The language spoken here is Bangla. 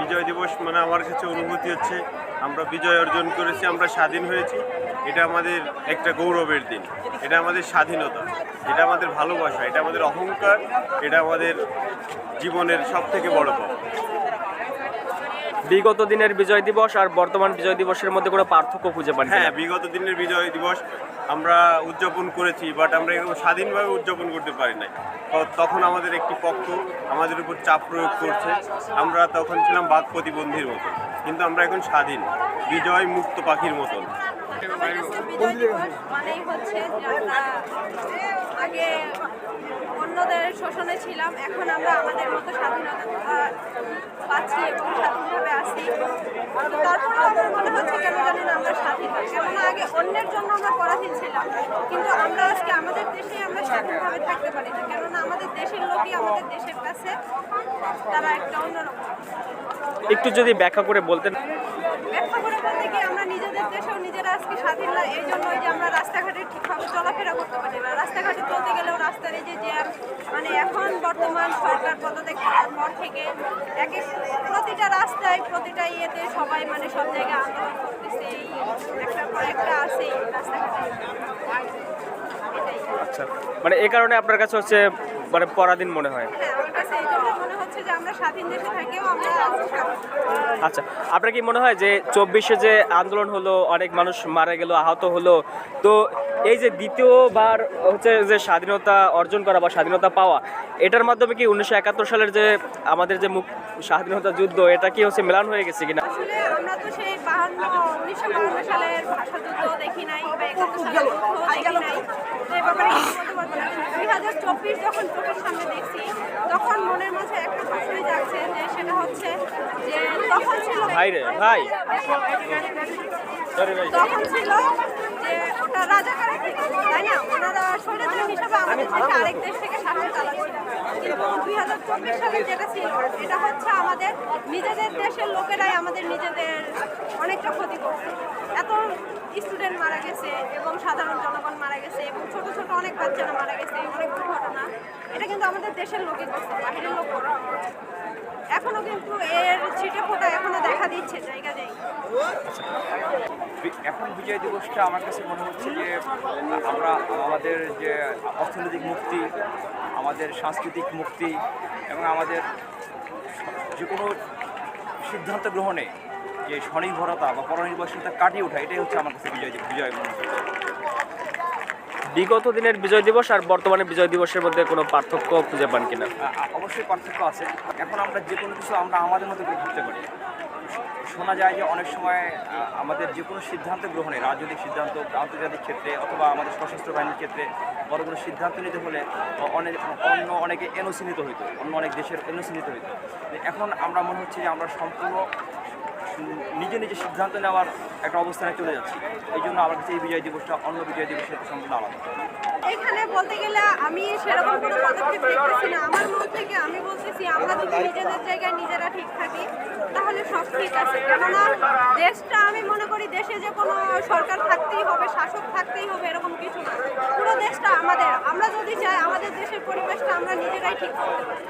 বিজয় দিবস মানে আমার কাছে অনুভূতি হচ্ছে, আমরা বিজয় অর্জন করেছি, আমরা স্বাধীন হয়েছি। এটা আমাদের একটা গৌরবের দিন, এটা আমাদের স্বাধীনতা, এটা আমাদের ভালোবাসা, এটা আমাদের অহংকার, এটা আমাদের জীবনের সব থেকে বড় বিগত দিনের বিজয় দিবস আর বর্তমান বিজয় দিবসের মধ্যে কোনো পার্থক্য খুঁজে পান হ্যাঁ বিগত দিনের বিজয় দিবস আমরা উদযাপন করেছি বাট আমরা এরকম স্বাধীনভাবে উদযাপন করতে পারি নাই। তখন আমাদের একটি পক্ষ আমাদের উপর চাপ প্রয়োগ করছে। আমরা তখন ছিলাম বাক প্রতিবন্ধীর মতন কিন্তু আমরা এখন স্বাধীন বিজয় মুক্ত পাখির মতন। আমার কাছে বিজয় দিবস মানেই হচ্ছে যে আমরা আগে অন্যদের শোষণে ছিলাম, এখন আমরা আমাদের মতো স্বাধীনতা পাচ্ছি এবং স্বাধীনভাবে আছি। তো তারপরেও আমার মনে হচ্ছে কেন জানি না আমরা স্বাধীন। কেননা আগে অন্যের জন্য আমরা পরাধীন ছিলাম, কিন্তু আমরা আজকে আমাদের দেশে আমরা স্বাধীনভাবে থাকতে পারি না, কেননা আমাদের দেশের লোকই আমাদের দেশের কাছে, তারা একটা অন্যরকম। একটু যদি ব্যাখ্যা করে বলতেন। ব্যাখ্যা করে বলতে কি আমরা নিজেদের দেশেও নিজেরা আজকে স্বাধীন না এই জন্যই যে আমরা রাস্তাঘাটে ঠিকভাবে চলাফেরা করতে পারি না। রাস্তাঘাটে চলতে গেলেও রাস্তার এই যে জ্যাম মানে এখন বর্তমান সরকার পদত্যাগ করার পর থেকে এক প্রতিটা রাস্তায় প্রতিটা ইয়েতে সবাই মানে সব জায়গায় আন্দোলন করতেছে। এই একটা পর একটা আছে রাস্তাঘাটে। আচ্ছা মানে এই কারণে আপনার কাছে হচ্ছে মানে পরাধীন মনে হয়? হ্যাঁ আমার কাছে এই জন্য মনে হচ্ছে যে আমরা স্বাধীন দেশে থেকেও আমরা। আচ্ছা আপনার কি মনে হয় যে চব্বিশে যে আন্দোলন হলো, অনেক মানুষ মারা গেল, আহত হলো, তো এই যে দ্বিতীয়বার হচ্ছে যে স্বাধীনতা অর্জন করা বা স্বাধীনতা পাওয়া, এটার মাধ্যমে কি উনিশশো একাত্তর সালের যে আমাদের যে মুখ, স্বাধীনতা যুদ্ধ, এটা কি হচ্ছে মেলান হয়ে গেছে কিনা? যখন মনের মাঝে একটা প্রশ্নই যাচ্ছে যে সেটা হচ্ছে যে তখন ছিল যে ওটা রাজাকারের তাই না? ওনারা স্বৈরাচার হিসাবে আমাদের দেশে আরেক দেশ থেকে শাসন চালাচ্ছিল। কিন্তু দুই হাজার চব্বিশ সালে যেটা ছিল, এটা হচ্ছে আমাদের নিজেদের দেশের লোকেরাই আমাদের নিজেদের অনেকটা ক্ষতি করছে। এত স্টুডেন্ট মারা গেছে এবং সাধারণ জনগণ মারা গেছে এবং ছোট ছোট অনেক বাচ্চারা মারা গেছে, অনেক দুর্ঘটনা। এটা কিন্তু আমাদের দেশের লোকই করছে বাহিরের লোক। এখনও কিন্তু এর ছিটে ফোটা এখনও দেখা দিচ্ছে, জায়গা এখন বিজয় দিবসটা আমার কাছে মনে হচ্ছে যে আমরা আমাদের যে অর্থনৈতিক মুক্তি, আমাদের সাংস্কৃতিক মুক্তি এবং আমাদের যে কোনো সিদ্ধান্ত গ্রহণে যে স্বনির্ভরতা বা পরনির্ভরশীলতা কাটিয়ে ওঠা, এটাই হচ্ছে আমার কাছে বিজয় বিজয় মনে বিগত দিনের বিজয় দিবস আর বর্তমানে বিজয় দিবসের মধ্যে কোনো পার্থক্য খুঁজে পান কিনা? অবশ্যই পার্থক্য আছে। এখন আমরা যে কোনো কিছু আমরা আমাদের মতো করে ভাবতে পারি। শোনা যায় যে অনেক সময় আমাদের যে কোনো সিদ্ধান্ত গ্রহণে, রাজনৈতিক সিদ্ধান্ত আন্তর্জাতিক ক্ষেত্রে অথবা আমাদের সশস্ত্র বাহিনীর ক্ষেত্রে বড় কোনো সিদ্ধান্ত নিতে হলে অনেক, অন্য অনেকে এনওসি নিতে হইতো, অন্য অনেক দেশের এনওসি নিতে হইতো। এখন আমরা মনে হচ্ছে যে আমরা সম্পূর্ণ নিজে নিজে সিদ্ধান্ত নেওয়ার একটা অবস্থানে চলে যাচ্ছি। এই জন্য আমার কাছে এই বিজয় দিবসটা, অন্য বিজয় দিবসের সম্পূর্ণ আলাদা। এখানে বলতে গেলে আমি সেরকম কোনো পদক্ষেপ দেখতেছি না। আমার মন থেকে আমি বলতেছি, আমরা যদি নিজেদের জায়গায় নিজেরা ঠিক থাকি, তাহলে সব ঠিক আছে। কেননা দেশটা আমি মনে করি, দেশে যে কোনো সরকার থাকতেই হবে, শাসক থাকতেই হবে, এরকম কিছু না। পুরো দেশটা আমাদের। আমরা যদি চাই, আমাদের দেশের পরিবেশটা আমরা নিজেরাই ঠিক করতে পারি।